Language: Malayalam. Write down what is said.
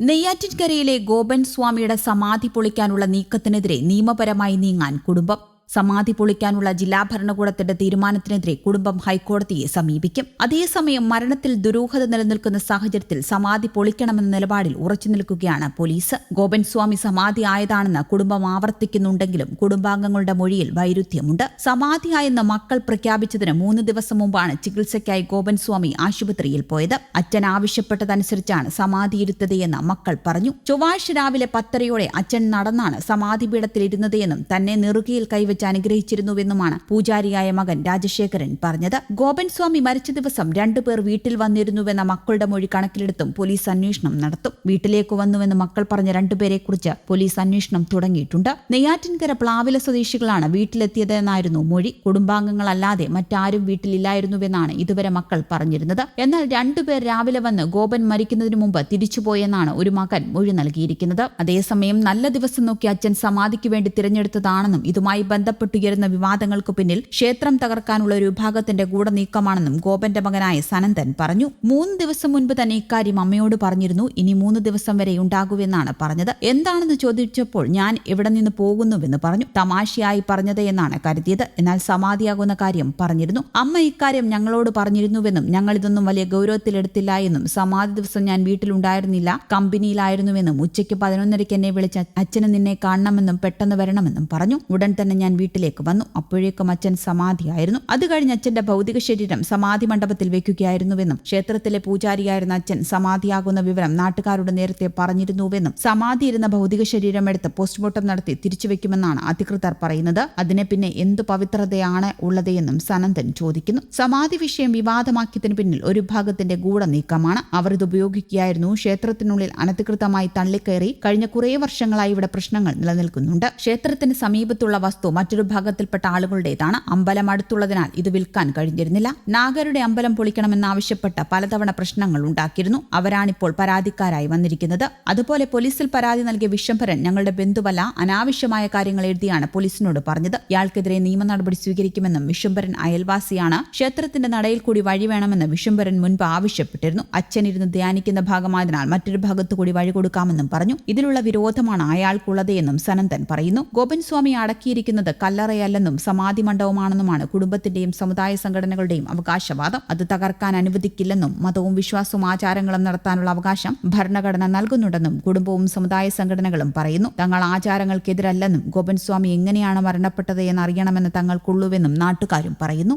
നെയ്യാറ്റിൻകരയിലെ ഗോപൻ സ്വാമിയുടെ സമാധി പൊളിക്കാനുള്ള നീക്കത്തിനെതിരെ നിയമപരമായി നീങ്ങാൻ കുടുംബം. സമാധി പൊളിക്കാനുള്ള ജില്ലാ ഭരണകൂടത്തിന്റെ തീരുമാനത്തിനെതിരെ കുടുംബം ഹൈക്കോടതിയെ സമീപിക്കും. അതേസമയം മരണത്തിൽ ദുരൂഹത നിലനിൽക്കുന്ന സാഹചര്യത്തിൽ സമാധി പൊളിക്കണമെന്ന നിലപാടിൽ ഉറച്ചു നിൽക്കുകയാണ് പോലീസ്. ഗോപൻ സ്വാമി സമാധി ആയതാണെന്ന് കുടുംബം ആവർത്തിക്കുന്നുണ്ടെങ്കിലും കുടുംബാംഗങ്ങളുടെ മൊഴിയിൽ വൈരുദ്ധ്യമുണ്ട്. സമാധിയായെന്ന് മക്കൾ പ്രഖ്യാപിച്ചതിന് മൂന്ന് ദിവസം മുമ്പാണ് ചികിത്സയ്ക്കായി ഗോപൻ സ്വാമി ആശുപത്രിയിൽ പോയത്. അച്ഛൻ ആവശ്യപ്പെട്ടതനുസരിച്ചാണ് സമാധിയിരുത്തതെന്ന് മക്കൾ പറഞ്ഞു. ചൊവ്വാഴ്ച രാവിലെ പത്തരയോടെ അച്ഛൻ നടന്നാണ് സമാധി പീഠത്തിലിരുന്നതെന്നും തന്നെ നെറുകയിൽ കൈവച്ച് അനുഗ്രഹിച്ചിരുന്നുവെന്നുമാണ് പൂജാരിയായ മകൻ രാജശേഖരൻ പറഞ്ഞത്. ഗോപൻ സ്വാമി മരിച്ച ദിവസം രണ്ടുപേർ വീട്ടിൽ വന്നിരുന്നുവെന്ന മക്കളുടെ മൊഴി കണക്കിലെടുത്തും പോലീസ് അന്വേഷണം നടത്തും. വീട്ടിലേക്ക് വന്നുവെന്ന് മക്കൾ പറഞ്ഞ രണ്ടുപേരെ കുറിച്ച് പോലീസ് അന്വേഷണം തുടങ്ങിയിട്ടുണ്ട്. നെയ്യാറ്റിൻകര പ്ലാവില സ്വദേശികളാണ് വീട്ടിലെത്തിയതെന്നായിരുന്നു മൊഴി. കുടുംബാംഗങ്ങളല്ലാതെ മറ്റാരും വീട്ടിലില്ലായിരുന്നുവെന്നാണ് ഇതുവരെ മക്കൾ പറഞ്ഞിരുന്നത്. എന്നാൽ രണ്ടുപേർ രാവിലെ വന്ന് ഗോപൻ മരിക്കുന്നതിന് മുമ്പ് തിരിച്ചുപോയെന്നാണ് ഒരു മകൻ മൊഴി നൽകിയിരിക്കുന്നത്. അതേസമയം നല്ല ദിവസം നോക്കി അച്ഛൻ സമാധിക്ക് വേണ്ടി തിരഞ്ഞെടുത്തതാണെന്നും ഇതുമായി ബന്ധപ്പെട്ടുയരുന്ന വിവാദങ്ങൾക്കു പിന്നിൽ ക്ഷേത്രം തകർക്കാനുള്ള ഒരു വിഭാഗത്തിന്റെ ഗൂഢനീക്കമാണെന്നും ഗോപന്റെ മകനായ സനന്ദൻ പറഞ്ഞു. മൂന്ന് ദിവസം മുൻപ് തന്നെ ഇക്കാര്യം അമ്മയോട് പറഞ്ഞിരുന്നു. ഇനി മൂന്ന് ദിവസം വരെ ഉണ്ടാകുമെന്നാണ് പറഞ്ഞത്. എന്താണെന്ന് ചോദിച്ചപ്പോൾ ഞാൻ എവിടെ നിന്ന് പോകുന്നുവെന്ന് പറഞ്ഞു. തമാശയായി പറഞ്ഞത് എന്നാണ് കരുതിയത്. എന്നാൽ സമാധിയാകുന്ന കാര്യം പറഞ്ഞിരുന്നു. അമ്മ ഇക്കാര്യം ഞങ്ങളോട് പറഞ്ഞിരുന്നുവെന്നും ഞങ്ങൾ ഇതൊന്നും വലിയ ഗൗരവത്തിലെടുത്തില്ല എന്നും സമാധി ദിവസം ഞാൻ വീട്ടിലുണ്ടായിരുന്നില്ല. കമ്പനിയിലായിരുന്നുവെന്നും ഉച്ചയ്ക്ക് പതിനൊന്നരയ്ക്ക് എന്നെ വിളിച്ച അച്ഛന് നിന്നെ കാണണമെന്നും പെട്ടെന്ന് വരണമെന്നും പറഞ്ഞു. ഉടൻ തന്നെ ഞാൻ വീട്ടിലേക്ക് വന്നു. അപ്പോഴേക്കും അച്ഛൻ സമാധിയായിരുന്നു. അത് കഴിഞ്ഞ് അച്ഛന്റെ ഭൗതിക ശരീരം സമാധി മണ്ഡപത്തിൽ വെക്കുകയായിരുന്നുവെന്നും ക്ഷേത്രത്തിലെ പൂജാരിയായിരുന്ന അച്ഛൻ സമാധിയാകുന്ന വിവരം നാട്ടുകാരോട് നേരത്തെ പറഞ്ഞിരുന്നുവെന്നും സമാധി ഇരുന്ന ഭൗതിക ശരീരം എടുത്ത് പോസ്റ്റ്മോർട്ടം നടത്തി തിരിച്ചുവെക്കുമെന്നാണ് അധികൃതർ പറയുന്നത്. അതിനെ പിന്നെ എന്തു പവിത്രതയാണ് ഉള്ളതെന്നും സനന്ദൻ ചോദിക്കുന്നു. സമാധി വിഷയം വിവാദമാക്കിയതിന് പിന്നിൽ ഒരു വിഭാഗത്തിന്റെ ഗൂഢനീക്കമാണ്. അവർ ഇത് ഉപയോഗിക്കുകയായിരുന്നു. ക്ഷേത്രത്തിനുള്ളിൽ അനധികൃതമായി തള്ളിക്കയറി കഴിഞ്ഞ കുറേ വർഷങ്ങളായി ഇവിടെ പ്രശ്നങ്ങൾ നിലനിൽക്കുന്നുണ്ട്. ക്ഷേത്രത്തിന് സമീപത്തുള്ള വസ്തു മറ്റൊരു ഭാഗത്തിൽപ്പെട്ട ആളുകളുടേതാണ്. അമ്പലം അടുത്തുള്ളതിനാൽ ഇത് വിൽക്കാൻ കഴിഞ്ഞിരുന്നില്ല. നാഗരുടെ അമ്പലം പൊളിക്കണമെന്നാവശ്യപ്പെട്ട് പലതവണ പ്രശ്നങ്ങൾ ഉണ്ടാക്കിയിരുന്നു. അവരാണിപ്പോൾ പരാതിക്കാരായി വന്നിരിക്കുന്നത്. അതുപോലെ പോലീസിൽ പരാതി നൽകിയ വിശ്വംഭരൻ ഞങ്ങളുടെ ബന്ധുവല്ല അനാവശ്യമായ കാര്യങ്ങൾ എഴുതിയാണ് പോലീസിനോട് പറഞ്ഞത്. ഇയാൾക്കെതിരെ നിയമ നടപടി സ്വീകരിക്കുമെന്നും വിശ്വംഭരൻ അയൽവാസിയാണ്. ക്ഷേത്രത്തിന്റെ നടയിൽ കൂടി വഴി വേണമെന്ന് വിശ്വംഭരൻ മുൻപ് ആവശ്യപ്പെട്ടിരുന്നു. അച്ഛൻ ഇരുന്ന് ധ്യാനിക്കുന്ന ഭാഗമായതിനാൽ മറ്റൊരു ഭാഗത്തു കൂടി വഴി കൊടുക്കാമെന്നും പറഞ്ഞു. ഇതിലുള്ള വിരോധമാണ് അയാൾക്കുള്ളതെന്നും സനന്ദൻ പറയുന്നു. ഗോപൻ സ്വാമി അടക്കിയിരിക്കുന്നത് കല്ലറയല്ലെന്നും സമാധി മണ്ഡപമാണെന്നുമാണ് കുടുംബത്തിന്റെയും സമുദായ സംഘടനകളുടെയും അവകാശവാദം. അത് തകർക്കാൻ അനുവദിക്കില്ലെന്നും മതവും വിശ്വാസവും ആചാരങ്ങളും നടത്താനുള്ള അവകാശം ഭരണഘടന നൽകുന്നുണ്ടെന്നും കുടുംബവും സമുദായ സംഘടനകളും പറയുന്നു. തങ്ങൾ ആചാരങ്ങൾക്കെതിരല്ലെന്നും ഗോപൻസ്വാമി എങ്ങനെയാണ് മരണപ്പെട്ടത് എന്നറിയണമെന്ന് തങ്ങൾക്കുള്ളൂവെന്നും നാട്ടുകാരും പറയുന്നു.